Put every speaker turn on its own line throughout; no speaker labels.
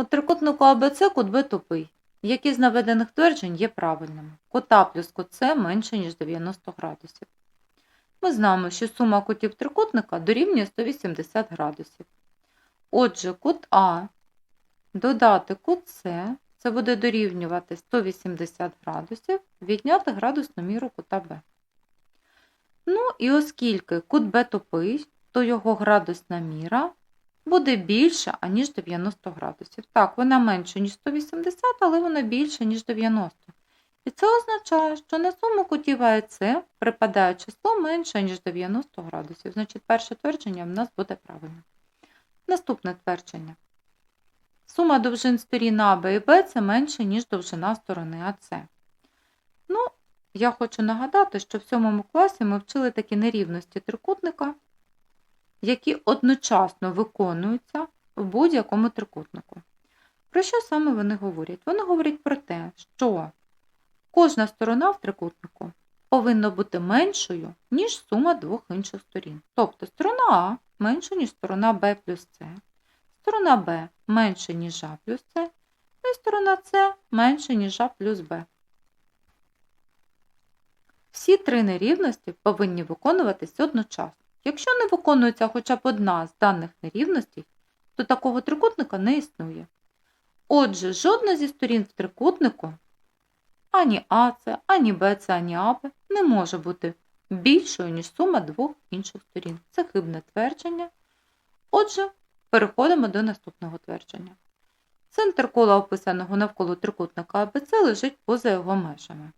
У трикутнику АБЦ кут Б тупий. Які з наведених тверджень є правильними? Кут А плюс кут С менше, ніж 90 градусів. Ми знаємо, що сума кутів трикутника дорівнює 180 градусів. Отже, кут А додати кут С, це буде дорівнювати 180 градусів, відняти градусну міру кута Б. Ну і оскільки кут Б тупий, то його градусна міра буде більша, аніж 90 градусів. Так, вона менша, ніж 180, але вона більша, ніж 90. І це означає, що на суму кутів А припадає число менше, ніж 90 градусів. Значить, перше твердження в нас буде правильним. Наступне твердження. Сума довжин сторін А, Б і Б це менше, ніж довжина сторони АС. Ну, я хочу нагадати, що в сьомому класі ми вчили такі нерівності трикутника, які одночасно виконуються в будь-якому трикутнику. Про що саме вони говорять? Вони говорять про те, що кожна сторона в трикутнику повинна бути меншою, ніж сума двох інших сторін. Тобто сторона А менша, ніж сторона Б плюс С, сторона Б менше, ніж А плюс С, ну і сторона С менше, ніж А плюс Б. Всі три нерівності повинні виконуватись одночасно. Якщо не виконується хоча б одна з даних нерівностей, то такого трикутника не існує. Отже, жодна зі сторін в трикутнику, ані АС, ані БЦ, ані АБ не може бути більшою, ніж сума двох інших сторін. Це хибне твердження. Отже, переходимо до наступного твердження. Центр кола, описаного навколо трикутника АБЦ, лежить поза його межами.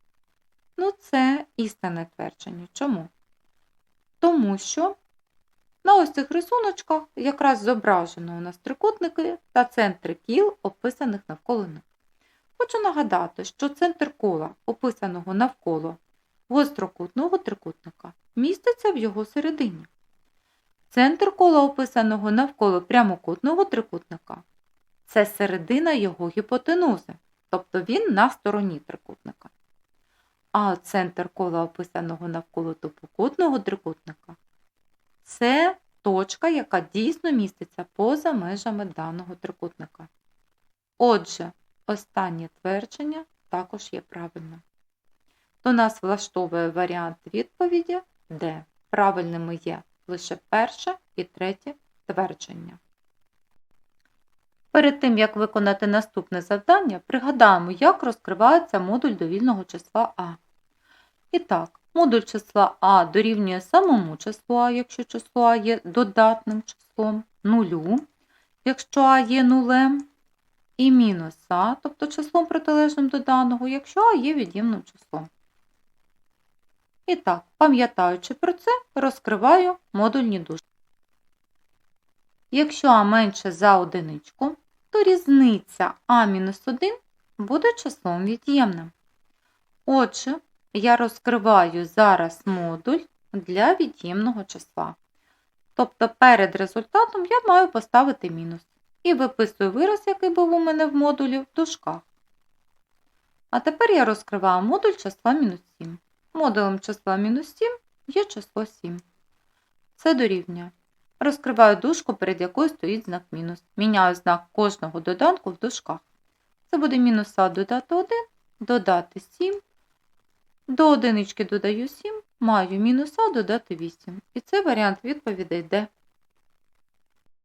Ну, це істинне твердження. Чому? Тому що на ось цих рисуночках якраз зображено у нас трикутники та центри кіл, описаних навколо них. Хочу нагадати, що центр кола, описаного навколо гострокутного трикутника, міститься в його середині. Центр кола, описаного навколо прямокутного трикутника, це середина його гіпотенузи, тобто він на стороні трикутника. А центр кола, описаного навколо топокутного трикутника, це точка, яка дійсно міститься поза межами даного трикутника. Отже, останнє твердження також є правильним. То нас влаштовує варіант відповіді, де правильними є лише перше і третє твердження. Перед тим, як виконати наступне завдання, пригадаємо, як розкривається модуль довільного числа А. І так, модуль числа А дорівнює самому числу А, якщо число А є додатним числом, нулю, якщо А є нулем, і мінус А, тобто числом протилежним до даного, якщо А є від'ємним числом. І так, пам'ятаючи про це, розкриваю модульні дужки. Якщо А менше за одиничку, то різниця А-1 буде числом від'ємним. Отже, я розкриваю зараз модуль для від'ємного числа. Тобто перед результатом я маю поставити мінус. І виписую вираз, який був у мене в модулі, в дужках. А тепер я розкриваю модуль числа мінус 7. Модулем числа мінус 7 є число 7. Це дорівнює. Розкриваю дужку, перед якою стоїть знак мінус. Міняю знак кожного доданку в дужках. Це буде мінус А додати 1, додати 7. До одинички додаю 7, маю мінус А додати 8. І це варіант відповідей Д.